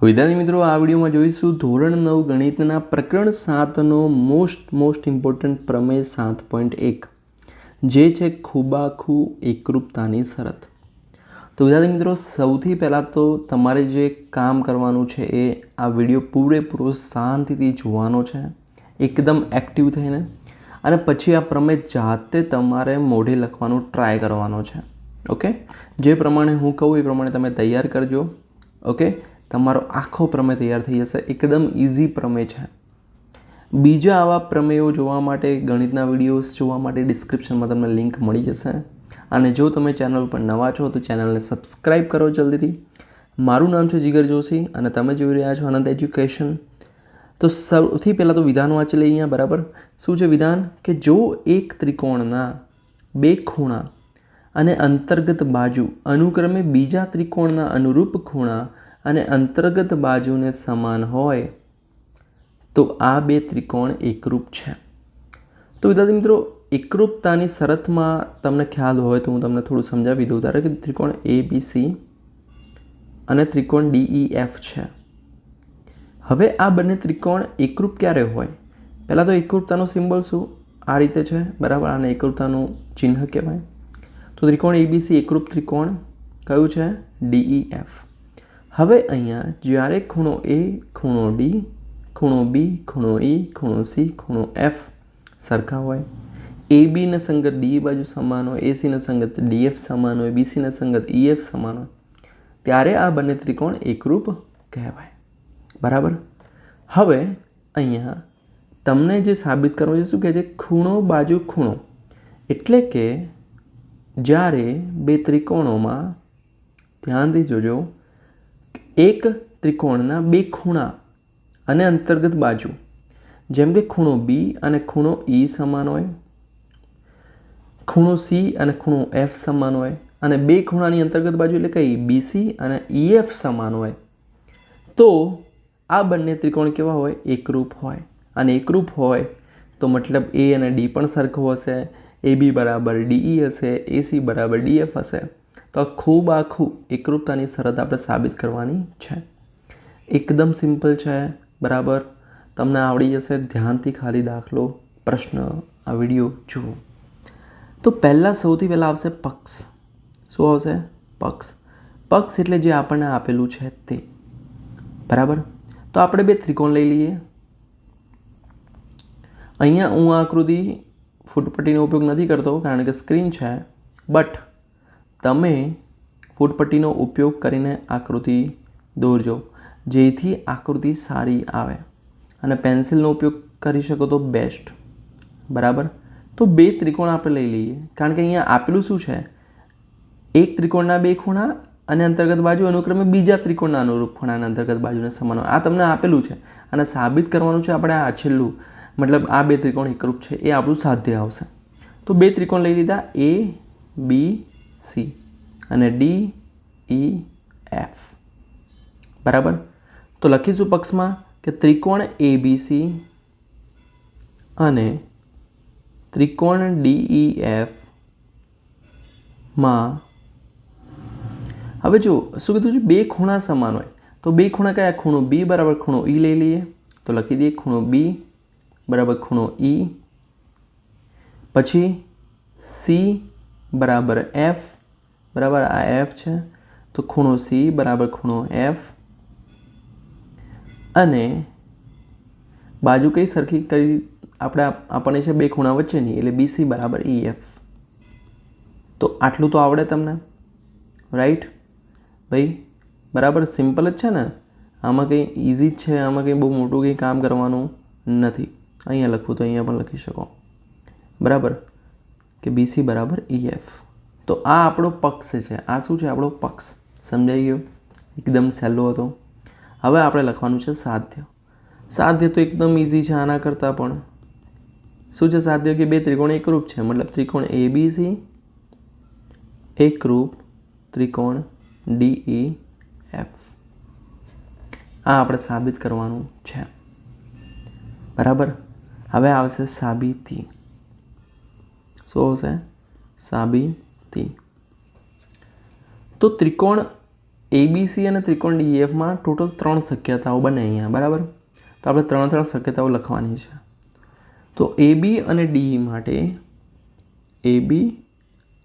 વિદ્યાર્થી મિત્રો, આ વિડીયોમાં જોઈશું ધોરણ નવ ગણિતના પ્રકરણ સાતનો મોસ્ટ મોસ્ટ ઇમ્પોર્ટન્ટ પ્રમેય સાત પોઈન્ટ એક, જે છે ખૂબાખૂ એકરૂપતાની શરત. તો વિદ્યાર્થી મિત્રો, સૌથી પહેલાં તો તમારે જે કામ કરવાનું છે એ આ વીડિયો પૂરેપૂરો શાંતિથી જોવાનો છે, એકદમ એક્ટિવ થઈને, અને પછી આ પ્રમેય જાતે તમારે મોઢે લખવાનું ટ્રાય કરવાનો છે. ઓકે જે પ્રમાણે હું કહું, એ પ્રમાણે તમે તૈયાર કરજો. ઓકે તમારો આખો પ્રમેય તૈયાર થઈ જશે. એકદમ ઇઝી પ્રમેય છે. બીજા આવા પ્રમેયો જોવા માટે, ગણિતના વિડીયોઝ જોવા માટે ડિસ્ક્રિપ્શનમાં તમને લિંક મળી જશે. અને જો તમે ચેનલ પર નવા છો, તો ચેનલને સબસ્ક્રાઈબ કરો જલ્દીથી. મારું નામ છે જીગર જોશી અને તમે જોઈ રહ્યા છો અનંત એજ્યુકેશન તો સૌથી પહેલાં તો વિધાન વાંચી લઈએ અહીંયા, બરાબર? શું છે વિધાન? કે જો એક ત્રિકોણના બે ખૂણા અને અંતર્ગત બાજુ અનુક્રમે બીજા ત્રિકોણના અનુરૂપ ખૂણા અને અંતર્ગત બાજુને સમાન હોય, તો આ બે ત્રિકોણ એકરૂપ છે. તો વિદ્યાર્થી મિત્રો, એકરૂપતાની શરતમાં તમને ખ્યાલ હોય તો હું તમને થોડું સમજાવી દઉં. ધારો કે ત્રિકોણ એ બી સી અને ત્રિકોણ ડીઈ એફ છે. હવે આ બંને ત્રિકોણ એકરૂપ ક્યારે હોય? પહેલાં તો એકરૂપતાનો સિમ્બલ શું? આ રીતે છે, બરાબર? આને એકરૂપતાનું ચિહ્ન કહેવાય. તો ત્રિકોણ એબીસી એકરૂપ ત્રિકોણ કયું છે? ડીઈ એફ હવે અહીંયા જ્યારે ખૂણો એ ખૂણો ડી ખૂણો બી ખૂણો ઈ ખૂણો સી ખૂણો એફ સરખા હોય એ બીના સંગત ડી બાજુ સમાન હોય એસીના સંગત ડીએફ સમાન હોય બીસીના સંગત ઈએફ સમાન હોય, ત્યારે આ બંને ત્રિકોણ એકરૂપ કહેવાય. બરાબર? હવે અહીંયા તમને જે સાબિત કરવું છે, શું કહે છે? ખૂણો બાજુ ખૂણો. એટલે કે જ્યારે બે ત્રિકોણોમાં, ધ્યાનથી જોજો એક ત્રિકોણના બે ખૂણા અને અંતર્ગત બાજુ. જેમ કે ખૂણો બી અને ખૂણો ઈ સમાન હોય, ખૂણો સી અને ખૂણો એફ સમાન હોય અને બે ખૂણાની અંતર્ગત બાજુ એટલે કઈ? બીસી અને ઈએફ સમાન હોય. તો આ બંને ત્રિકોણ કેવા હોય? એકરૂપ હોય. અને એકરૂપ હોય તો મતલબ એ અને ડી પણ સરખો હશે એ બી બરાબર ડીઈ હશે એસી બરાબર ડીએફ હશે. તો આ ખૂબ આખું એકરૂપતાની શરત આપણે સાબિત કરવાની છે. એકદમ સિમ્પલ છે, બરાબર? તમને આવડી જશે, ધ્યાનથી ખાલી દાખલો, પ્રશ્ન, આ વીડિયો જુઓ. તો પહેલાં સૌથી પહેલાં આવશે પક્ષ. શું આવશે? પક્ષ. પક્ષ એટલે જે આપણને આપેલું છે તે. બરાબર? તો આપણે બે ત્રિકોણ લઈ લઈએ. અહીંયા હું આકૃતિ ફૂટપટ્ટીનો ઉપયોગ નથી કરતો, કારણ કે સ્ક્રીન છે, બટ તમે ફૂટપટ્ટીનો ઉપયોગ કરીને આકૃતિ દોરજો, જેથી આકૃતિ સારી આવે અને પેન્સિલનો ઉપયોગ કરી શકો તો બેસ્ટ. બરાબર? તો બે ત્રિકોણ આપણે લઈ લઈએ. કારણ કે અહીંયા આપેલું શું છે? એક ત્રિકોણના બે ખૂણા અને અંતર્ગત બાજુ અનુક્રમે બીજા ત્રિકોણના અનુરૂપ ખૂણાના અંતર્ગત બાજુને સમાન. આ તમને આપેલું છે અને સાબિત કરવાનું છે આપણે આ છેલ્લું. મતલબ આ બે ત્રિકોણ એકરૂપ છે, એ આપણું સાધ્ય આવશે. તો બે ત્રિકોણ લઈ લીધા, એ, બી સી અને ડી, ઈ, એફ. બરાબર? તો લખીશું પક્ષમાં કે ત્રિકોણ એ બી સી અને ત્રિકોણ ડીઈ એફમાં હવે જો, શું કીધું છે? બે ખૂણા સમાન હોય. તો બે ખૂણા કયા? ખૂણો બી બરાબર ખૂણો ઈ લઈ લઈએ. તો લખી દઈએ ખૂણો બી બરાબર ખૂણો ઈ. પછી સી બરાબર એફ બરાબર? આ એફ છે. તો ખૂણો સી બરાબર ખૂણો એફ અને બાજુ કઈ સરખી કરી આપણે આપણને છે બે ખૂણા વચ્ચેની, એટલે બીસી બરાબર ઈ એફ તો આટલું તો આવડે તમને? રાઈટ ભાઈ, બરાબર સિમ્પલ જ છે ને? આમાં કંઈ ઇઝી જ છે? આમાં કંઈ બહુ મોટું કંઈ કામ કરવાનું નથી. અહીંયા લખવું તો અહીંયા પણ લખી શકો. બરાબર? કે બીસી બરાબર ઈએફ તો આ આપણો પક્ષ છે. આ શું છે? આપણો પક્ષ. સમજાઈ ગયો? એકદમ સહેલો હતો. હવે આપણે લખવાનું છે સાધ્ય. સાધ્ય તો એકદમ ઇઝી છે આના કરતાં પણ. શું છે સાધ્ય? કે બે ત્રિકોણ એકરૂપ છે. મતલબ ત્રિકોણ એ બી સી એકરૂપ ત્રિકોણ ડીઈ એફ આ આપણે સાબિત કરવાનું છે. બરાબર? હવે આવશે સાબિતી. શું આવશે? સાબિતી. તો ત્રિકોણ એબીસી અને ત્રિકોણ ડીએફમાં ટોટલ ત્રણ શક્યતાઓ બને અહીંયા, બરાબર? તો આપણે ત્રણ ત્રણ શક્યતાઓ લખવાની છે. તો એ બી અને ડીઈ માટે એ બી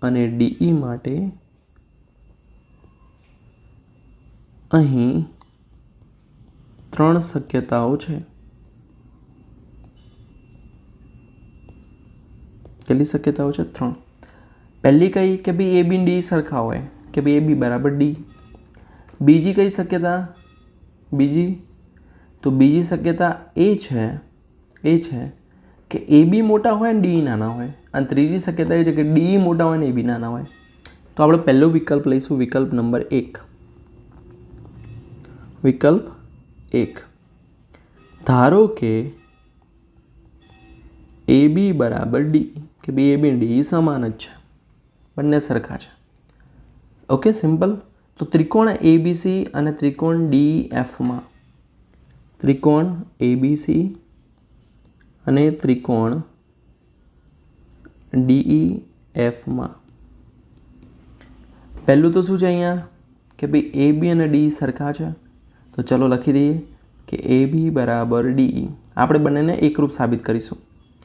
અને ડીઈ માટે અહીં ત્રણ શક્યતાઓ છે. કેટલી શક્યતાઓ છે? ત્રણ. પહેલી કઈ કે ભાઈ એ બી ડી સરખા હોય, કે ભાઈ એ બી બરાબર ડી બીજી કઈ શક્યતા? બીજી. તો બીજી શક્યતા એ છે એ છે કે એ બી મોટા હોય ને ડી નાના હોય. અને ત્રીજી શક્યતા એ છે કે ડી મોટા હોય ને એ બી નાના હોય. તો આપણે પહેલો વિકલ્પ લઈશું, વિકલ્પ નંબર એક. વિકલ્પ એક. ધારો કે એ બી બરાબર ડી કે બી એ બી ડી સમાન જ છે. બંને સરખા છે. ઓકે સિમ્પલ તો ત્રિકોણ એબીસી અને ત્રિકોણ ડી એફમાં ત્રિકોણ એબીસી અને ત્રિકોણ ડીઈ એફમાં પહેલું તો શું છે અહીંયા? કે ભાઈ એ બી અને ડી સરખા છે. તો ચલો લખી દઈએ કે એ બી બરાબર ડીઈ આપણે બંનેને એકરૂપ સાબિત કરીશું.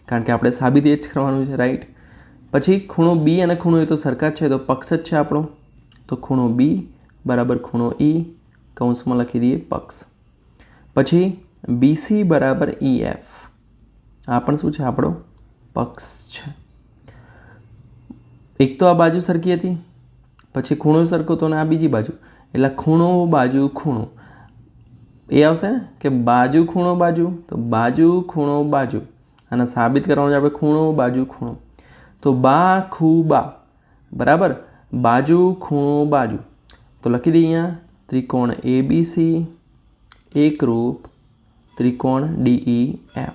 કારણ કે આપણે સાબિત એ જ કરવાનું છે રાઈટ પછી ખૂણો બી અને ખૂણો એ તો સરખા જ છે, તો પક્ષ જ છે આપણો. તો ખૂણો બી બરાબર ખૂણો ઈ કૌંસમાં લખી દઈએ પક્ષ. પછી બીસી બરાબર ઈ એફ આ પણ શું છે? આપણો પક્ષ છે. એક તો આ બાજુ સરખી હતી. પછી ખૂણો સરખો તો ને આ બીજી બાજુ. એટલે ખૂણો બાજુ ખૂણો. એ આવશે ને? કે બાજુ ખૂણો બાજુ, તો બાજુ ખૂણો બાજુ. અને સાબિત કરવાનું છે આપણે ખૂણો, બાજુ ખૂણો. તો બા ખૂ બા. બરાબર? બાજુ, ખૂણો, બાજુ. તો લખી દઈએ અહીંયા, ત્રિકોણ એ બી સી એકરૂપ ત્રિકોણ ડીઈ એફ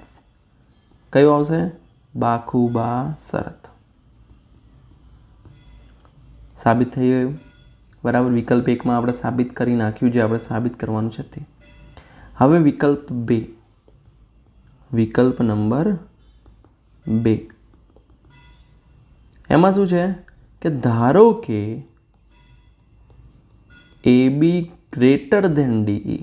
કયું આવશે? બા શરત સાબિત થઈ ગયું. બરાબર? વિકલ્પ એકમાં આપણે સાબિત કરી નાખ્યું જે આપણે સાબિત કરવાનું છે તે. હવે વિકલ્પ બે. વિકલ્પ નંબર બે. એમાં શું છે કે ધારો કે A B greater than D E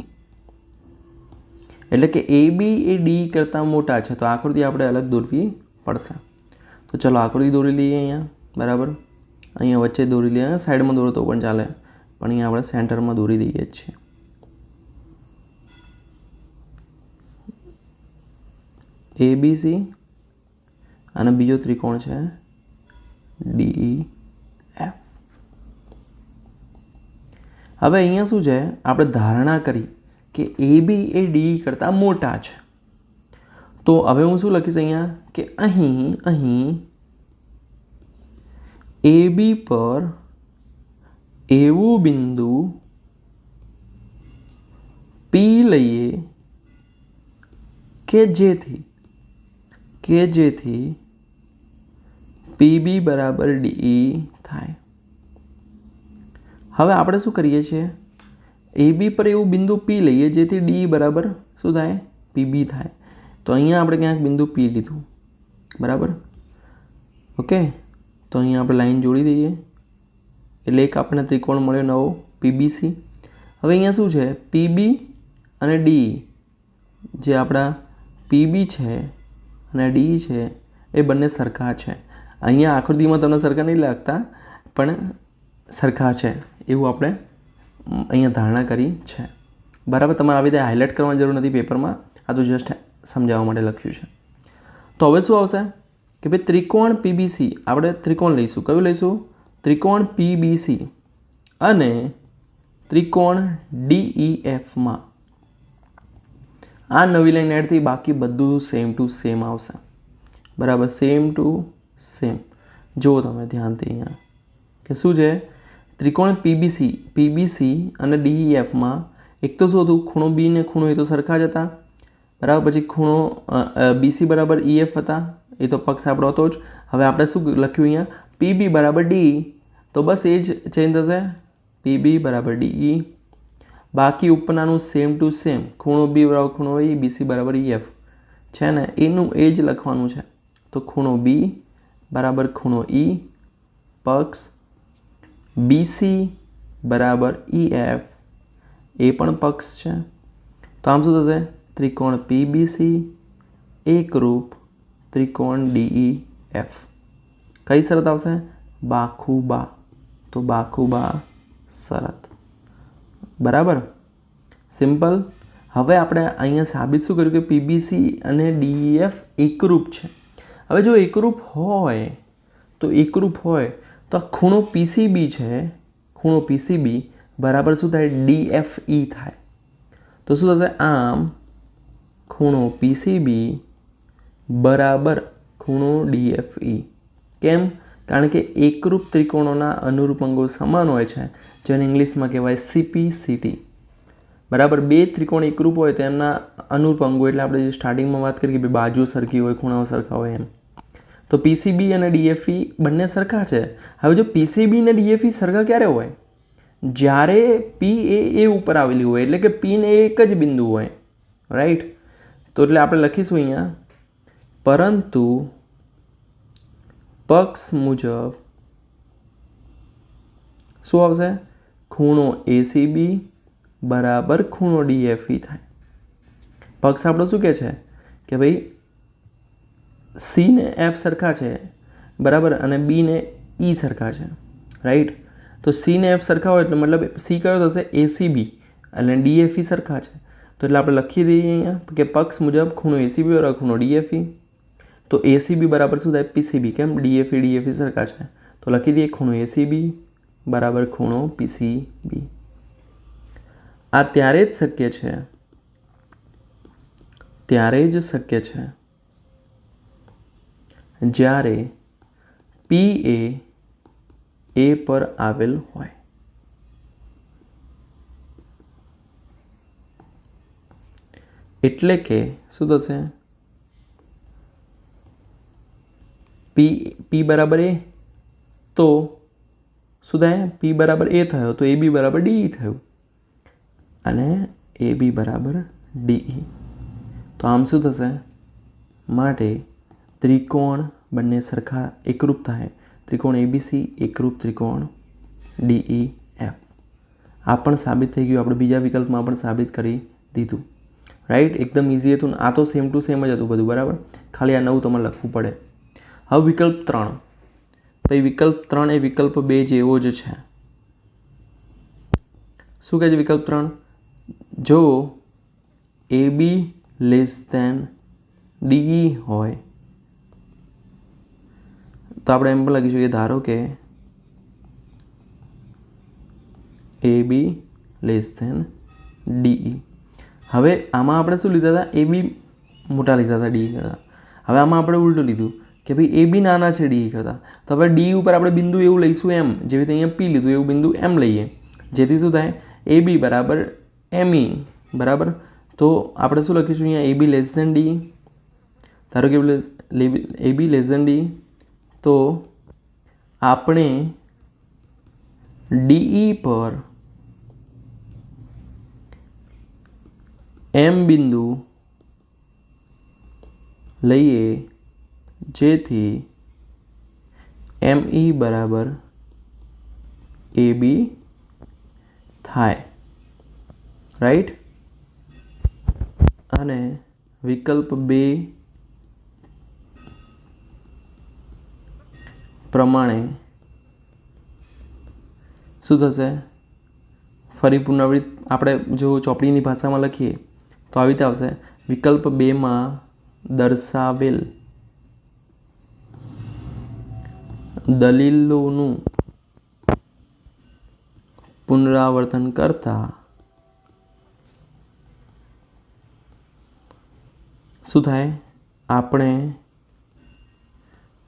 એટલે કે એ બી એ ડી કરતાં મોટા છે, તો આકૃતિ આપણે અલગ દોરવી પડશે. તો ચલો આકૃતિ દોરી લઈએ અહીંયા, બરાબર? અહીંયા વચ્ચે દોરી લઈએ સાઈડમાં દોરો તો પણ ચાલે. પણ અહીંયા આપણે સેન્ટરમાં દોરી દઈએ છીએ. એ બી સી અને બીજો ત્રિકોણ છે ડીઈ એફ હવે અહીંયા શું છે? આપણે ધારણા કરી કે એ બી એ ડી કરતાં મોટા છે. તો હવે હું શું લખીશ અહીંયા? કે અહીં અહીં એ બી પર એવું બિંદુ પી લઈએ કે જેથી કે જેથી પીબી બરાબર ડીઈ થાય. હવે આપણે શું કરીએ છીએ? એ બી પર એવું બિંદુ પી લઈએ જેથી ડી બરાબર શું થાય? પીબી થાય. તો અહીંયા આપણે ક્યાંક બિંદુ પી લીધું. બરાબર? ઓકે તો અહીંયા આપણે લાઈન જોડી દઈએ. એટલે એક આપણને ત્રિકોણ મળ્યો નવો પીબીસી હવે અહીંયા શું છે? પીબી અને ડી જે આપણા પીબી છે અને ડી છે, એ બંને સરખા છે. અહીંયા આકૃતિમાં તમને સરખા નહીં લાગતા, પણ સરખા છે, એવું આપણે અહીંયા ધારણા કરી છે. બરાબર, તમારે આવી રીતે હાઇલાઇટ કરવાની જરૂર નથી પેપરમાં આ તો જસ્ટ સમજાવવા માટે લખ્યું છે. તો હવે શું આવશે? કે ભાઈ ત્રિકોણ પીબીસી આપણે ત્રિકોણ લઈશું. કયું લઈશું? ત્રિકોણ પીબીસી અને ત્રિકોણ ડીઈએફમાં આ નવી લાઈન એડથી બાકી બધું સેમ ટુ સેમ આવશે. બરાબર સેમ ટુ સેમ જુઓ તમે ધ્યાનથી અહીંયા. કે શું છે? ત્રિકોણ પીબીસી પીબીસી અને ડીઈએફમાં એક તો શું હતું? ખૂણો બી ને ખૂણો એ તો સરખા જ હતા. બરાબર, પછી ખૂણો બીસી બરાબર ઈએફ હતા. એ તો પક્ષ આપણો હતો જ. હવે આપણે શું લખ્યું અહીંયા? પીબી બરાબર ડી તો બસ એ જ ચેન્જ થશે. પીબી બરાબર ડીઈ બાકી ઉપરનાનું સેમ ટુ સેમ ખૂણો બી બરાબર ખૂણો ઈ બીસી બરાબર એફ છે ને? એનું એ જ લખવાનું છે. તો ખૂણો બી બરાબર ખૂણો ઈ પક્ષ બીસી બરાબર ઈ એફ એ પણ પક્ષ છે. તો આમ શું થશે? ત્રિકોણ પીબીસી એકરૂપ ત્રિકોણ ડીઈ એફ કઈ શરત આવશે? બાખુબા. તો બાખુબા શરત. બરાબર? સિમ્પલ હવે આપણે અહીંયા સાબિત શું કર્યું કે પીબીસી અને ડીઈએફ એકરૂપ છે. હવે જો એકરૂપ હોય, તો એકરૂપ હોય, તો આ ખૂણો પીસીબી છે. ખૂણો પીસીબી બરાબર શું થાય? ડીએફઈ થાય. તો શું થશે? આમ ખૂણો પીસીબી બરાબર ખૂણો ડીએફઈ કેમ? કારણ કે એકરૂપ ત્રિકોણોના અનુરૂપ અંગો સમાન હોય છે, જેને ઇંગ્લિશમાં કહેવાય સીપીસીટી બરાબર, બે ત્રિકોણ એકરૂપ હોય તો એમના અનુરૂપ અંગો, એટલે આપણે જે સ્ટાર્ટિંગમાં વાત કરી કે બાજુ સરખી હોય, ખૂણાઓ સરખા હોય એમ. તો પીસીબી અને ડીએફઈ બંને સરખા છે. હવે જો પીસીબી અને ડીએફઈ સરખા ક્યારે હોય? જ્યારે પી એ એ ઉપર આવેલી હોય, એટલે કે પીને એક જ બિંદુ હોય. રાઈટ તો એટલે આપણે લખીશું અહીંયા, પરંતુ પક્ષ મુજબ શું આવશે? ખૂણો એસીબી બરાબર ખૂણો ડીએફઈ થાય. પક્ષ આપણો શું કહે છે? કે ભાઈ સી ને એફ સરખા છે, બરાબર? અને બી ને ઈ સરખા છે રાઈટ તો સી ને એફ સરખા હોય એટલે મતલબ સી કયો થશે? એસીબી અને ડીએફઈ સરખા છે. તો એટલે આપણે લખી દઈએ અહીંયા કે પક્ષ મુજબ ખૂણો એસીબી બરાબર ખૂણો ડીએફઈ તો એસીબી બરાબર શું થાય? પીસીબી કેમ? ડીએફઈ ડીએફઈ સરખા છે. તો લખી દઈએ ખૂણો એસીબી બરાબર ખૂણો પીસીબી આ ત્યારે જ શક્ય છે. ત્યારે જ શક્ય છે. જ્યારે પી એ એ પર આવેલ હોય. એટલે કે શું થશે? પી પી બરાબર એ તો શું થાય? પી બરાબર એ થયો. તો એ બી બરાબર ડીઈ થયું. અને એ બી બરાબર ડીઈ તો આમ શું થશે? માટે ત્રિકોણ બંને સરખા એકરૂપ થાય. ત્રિકોણ એબીસી એકરૂપ ત્રિકોણ ડીઈ એફ આ પણ સાબિત થઈ ગયું. આપણે બીજા વિકલ્પમાં પણ સાબિત કરી દીધું. રાઈટ એકદમ ઇઝી હતું આ તો સેમ ટુ સેમ જ હતું બધું. બરાબર? ખાલી આ નવું તમારે લખવું પડે. હવે વિકલ્પ ત્રણ. ભાઈ વિકલ્પ ત્રણ એ વિકલ્પ બે જેવો જ છે. શું કહે છે વિકલ્પ ત્રણ? જો A B less than DE હોય, તો આપણે એમ પણ લખીશું કે ધારો કે A B less than DE હવે આમાં આપણે શું લીધા હતા? એ બી મોટા લીધા હતા, ડી કરતાં હવે આમાં આપણે ઉલટું લીધું. કે ભાઈ એ બી નાના છે ડી કરતાં. તો હવે ડી ઉપર આપણે બિંદુ એવું લઈશું એમ જેવી રીતે અહીંયા પી લીધું, એવું બિંદુ એમ લઈએ. જેથી શું થાય? એ બી બરાબર એમ ઈ, બરાબર? તો આપણે શું લખીશું અહીંયા? A B less than D. ધારો કે A B less than D. તો આપણે ડીઈ પર એમ બિંદુ લઈએ. જેથી એમ ઈ બરાબર એ બી થાય. રાઈટ અને વિકલ્પ બે પ્રમાણે શું થશે? ફરી પુનરાવૃત્ત, આપણે જો ચોપડીની ભાષામાં લખીએ, તો આવી રીતે આવશે. વિકલ્પ બેમાં દર્શાવેલ દલીલોનું પુનરાવર્તન કરતા શું થાય? આપણે,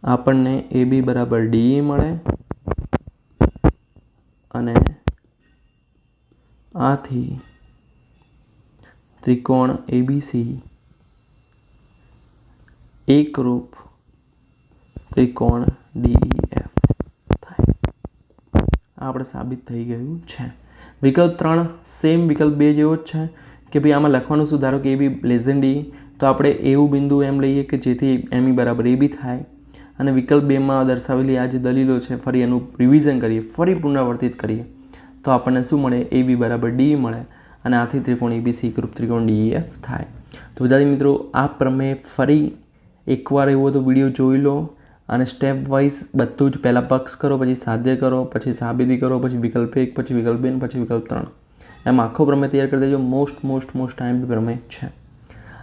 આપણને એ બી બરાબર ડી મળે અને આથી ત્રિકોણ એબીસી એકરૂપ ત્રિકોણ આ આપણે સાબિત થઈ ગયું છે. વિકલ્પ ત્રણ સેમ વિકલ્પ બે જેવો જ છે કે ભાઈ આમાં લખવાનું સુધારો કે એ બી લેઝન ડી તો આપણે એવું બિંદુ એમ લઈએ કે જેથી એમ ઈ બરાબર એ બી થાય. અને વિકલ્પ બેમાં દર્શાવેલી આ જે દલીલો છે, ફરી એનું રિવિઝન કરીએ, ફરી પુનરાવર્તિત કરીએ, તો આપણને શું મળે? એ બી બરાબર ડી મળે અને આથી ત્રિકોણ એબીસી ગ્રુપ ત્રિકોણ ડીઈએફ થાય. તો વિદ્યાર્થી મિત્રો, આ પ્રમેય ફરી એકવાર એવો તો વીડિયો જોઈ લો. અને સ્ટેપ વાઇઝ બધું જ પહેલાં પક્ષ કરો, પછી સાધ્ય કરો, પછી સાબિતી કરો, પછી વિકલ્પ એક, પછી વિકલ્પ બે, પછી વિકલ્પ ત્રણ. એમ આખો પ્રમેય તૈયાર કરી દેજો. મોસ્ટ મોસ્ટ મોસ્ટ ટાઈમ પ્રમેય છે.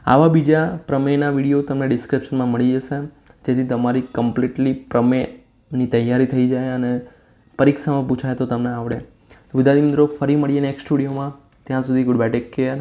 આવા બીજા પ્રમેયના વીડિયો તમને ડિસ્ક્રિપ્શનમાં મળી જશે, જેથી તમારી કમ્પ્લીટલી પ્રમેયની તૈયારી થઈ જાય અને પરીક્ષામાં પૂછાય તો તમને આવડે. વિદ્યાર્થી મિત્રો, ફરી મળીએ નેક્સ્ટ સ્ટુડિયોમાં ત્યાં સુધી ગુડ બાય ટેક કેર